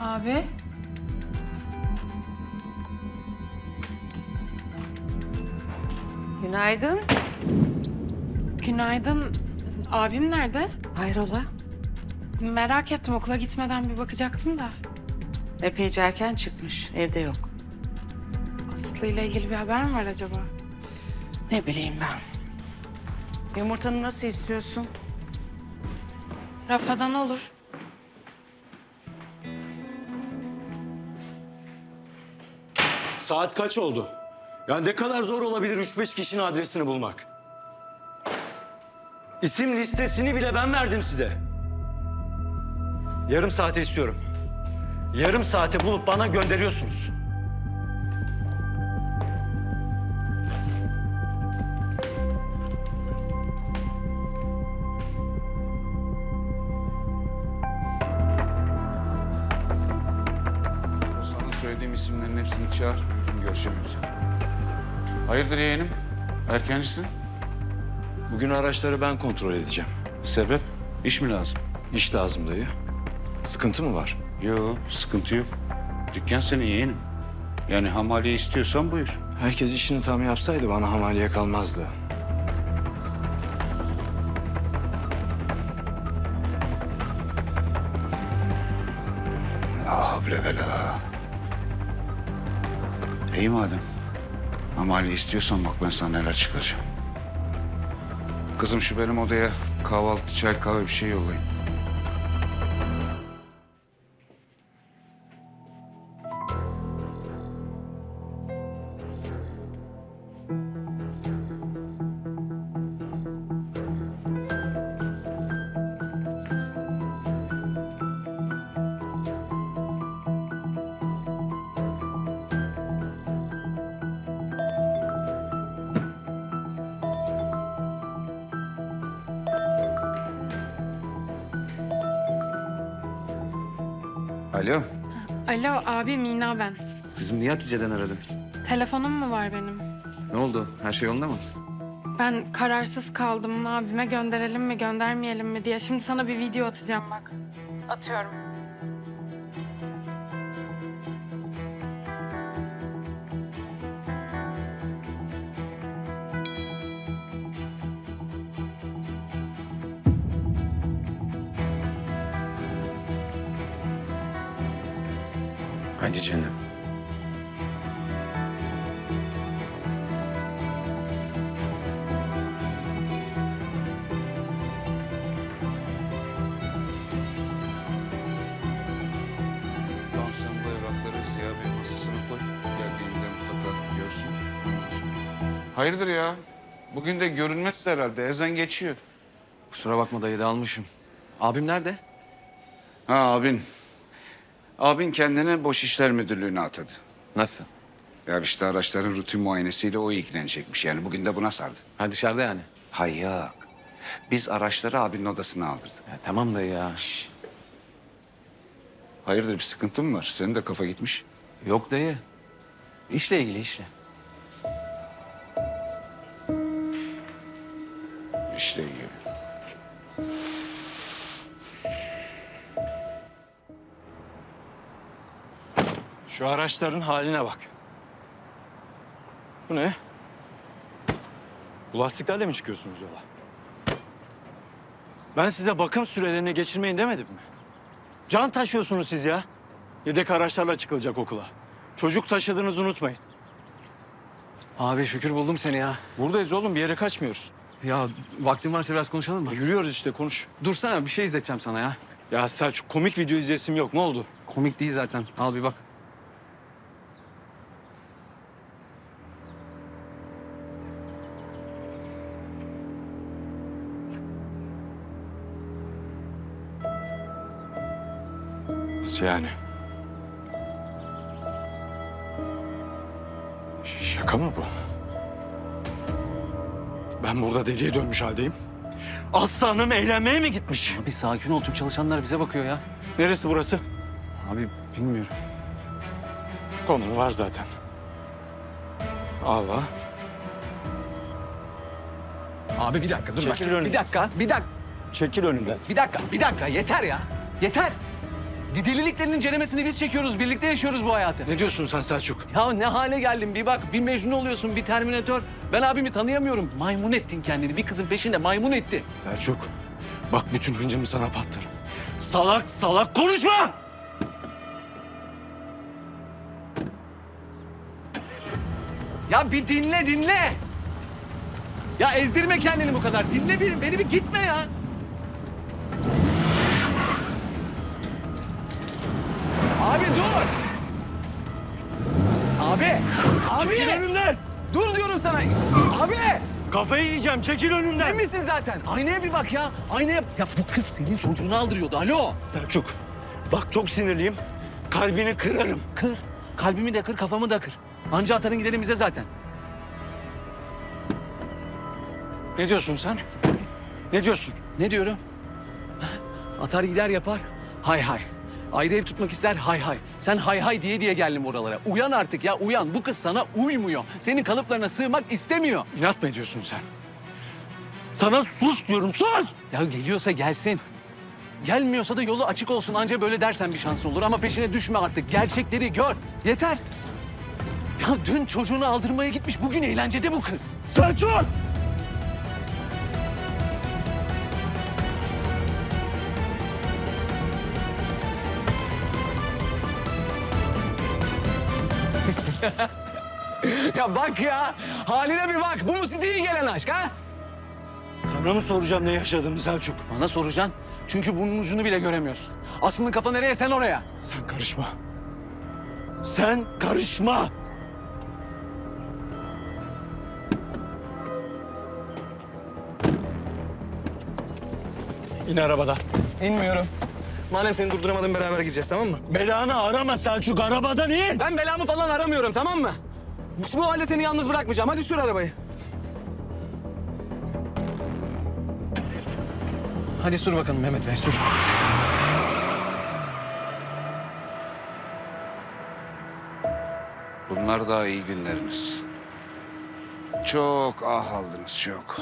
Abi. Günaydın. Günaydın. Abim nerede? Hayrola? Merak ettim okula gitmeden bir bakacaktım da. Epeyce erken çıkmış. Evde yok. Aslı ile ilgili bir haber mi var acaba? Ne bileyim ben. Yumurtanı nasıl istiyorsun? Rafadan olur. Saat kaç oldu? Ya ne kadar zor olabilir üç beş kişinin adresini bulmak? İsim listesini bile ben verdim size. Yarım saate istiyorum. Yarım saate bulup bana gönderiyorsunuz. Hepsini çağır. Görüşemiyoruz. Hayırdır yeğenim? Erkencisin. Bugün araçları ben kontrol edeceğim. Sebep? İş mi lazım? İş lazım dayı. Sıkıntı mı var? Yok, sıkıntı yok. Dükkan senin yeğenim. Yani hamaliye istiyorsan buyur. Herkes işini tam yapsaydı bana hamaliye kalmazdı. İyi madem. Hamaliye istiyorsan bak ben sana neler çıkaracağım. Kızım şu benim odaya kahvaltı, çay, kahve bir şey yollayın. Alo. Alo abi Mina ben. Kızım niye Hatice'den aradın? Telefonum mu var benim? Ne oldu? Her şey yolunda mı? Ben kararsız kaldım. Abime gönderelim mi göndermeyelim mi diye. Şimdi sana bir video atacağım bak. Atıyorum. Hadi canım. Siyah bir masasına koy. Geldiğinde mutlaka görsün. Hayırdır ya? Bugün de görünmez herhalde. Ezen geçiyor. Kusura bakma dayı da almışım. Abim nerede? Ha abin. Abin kendini boş işler müdürlüğüne atadı. Nasıl? Ya işte araçların rutin muayenesiyle o ilgilenecekmiş. Yani bugün de buna sardı. Ha dışarıda yani. Hayır yok. Biz araçları abinin odasına aldırdık. Ya, tamam dayı ya. Hayırdır bir sıkıntın mı var? Senin de kafa gitmiş. Yok dayı. İşle ilgili işle. İşle ilgili. Şu araçların haline bak. Bu ne? Bu lastiklerle mi çıkıyorsunuz yola? Ben size bakım sürelerini geçirmeyin demedim mi? Can taşıyorsunuz siz ya. Yedek araçlarla çıkılacak okula. Çocuk taşıdığınızı unutmayın. Abi şükür buldum seni ya. Buradayız oğlum bir yere kaçmıyoruz. Ya vaktin varsa biraz konuşalım mı? Yürüyoruz işte konuş. Dursana bir şey izleteceğim sana ya. Ya Selçuk komik video izlesim yok ne oldu? Komik değil zaten. Al bir bak. Nasıl yani? Ş- Şaka mı bu? Ben burada deliye dönmüş haldeyim. Aslanım eğlenmeye mi gitmiş? Abi sakin ol. Tüm çalışanlar bize bakıyor ya. Neresi burası? Abi bilmiyorum. Konumu var zaten. Ava. Abi bir dakika dur. bak. Çekil önüne. Bir dakika, bir dakika. Çekil önümden. Bir dakika, bir dakika. Yeter ya. Yeter. Deliliklerin incelemesini biz çekiyoruz. Birlikte yaşıyoruz bu hayatı. Ne diyorsun sen Selçuk? Ya ne hale geldin bir bak. Bir Mecnun oluyorsun, bir Terminator. Ben abimi tanıyamıyorum. Maymun ettin kendini. Bir kızın peşinde maymun etti. Selçuk, bak bütün hıncımı sana patlarım. Salak salak konuşma! Ya bir dinle dinle. Ya ezdirme kendini bu kadar. Dinle beni, beni bir gitme ya. Abi. Abi. Çekil önümden! Dur diyorum sana. Abi. Kafayı yiyeceğim, çekil önümden! Ne misin zaten? Aynaya bir bak ya. Aynaya. Ya bu kız senin çocuğunu aldırıyordu. Alo. Selçuk, bak çok sinirliyim. Kalbini kırarım. Kır. Kalbimi de kır, kafamı da kır. Anca atarın gidelim bize zaten. Ne diyorsun sen? Ne diyorsun? Ne diyorum? Atar gider yapar. Hay hay. Ayrı ev tutmak ister hay hay. Sen hay hay diye diye geldim oralara. Uyan artık ya uyan. Bu kız sana uymuyor. Senin kalıplarına sığmak istemiyor. İnat mı ediyorsun sen? Sana sus diyorum, sus! Ya geliyorsa gelsin. Gelmiyorsa da yolu açık olsun. Anca böyle dersen bir şans olur. Ama peşine düşme artık. Gerçekleri gör. Yeter. Ya dün çocuğunu aldırmaya gitmiş. Bugün eğlencede bu kız. Selçuk! Ya bak ya. Haline bir bak. Bu mu size iyi gelen aşk ha? Sana mı soracağım ne yaşadığımı Selçuk? Bana soracaksın. Çünkü bunun ucunu bile göremiyorsun. Aslında kafa nereye sen oraya. Sen karışma. Sen karışma! İn arabadan. İnmiyorum. Madem seni durduramadım beraber gideceğiz tamam mı? Belanı arama Selçuk, arabadan in! Ben belamı falan aramıyorum tamam mı? Bu halde seni yalnız bırakmayacağım. Hadi sür arabayı. Hadi sür bakalım Mehmet Bey sür. Bunlar daha iyi günleriniz. Çok ah aldınız çok.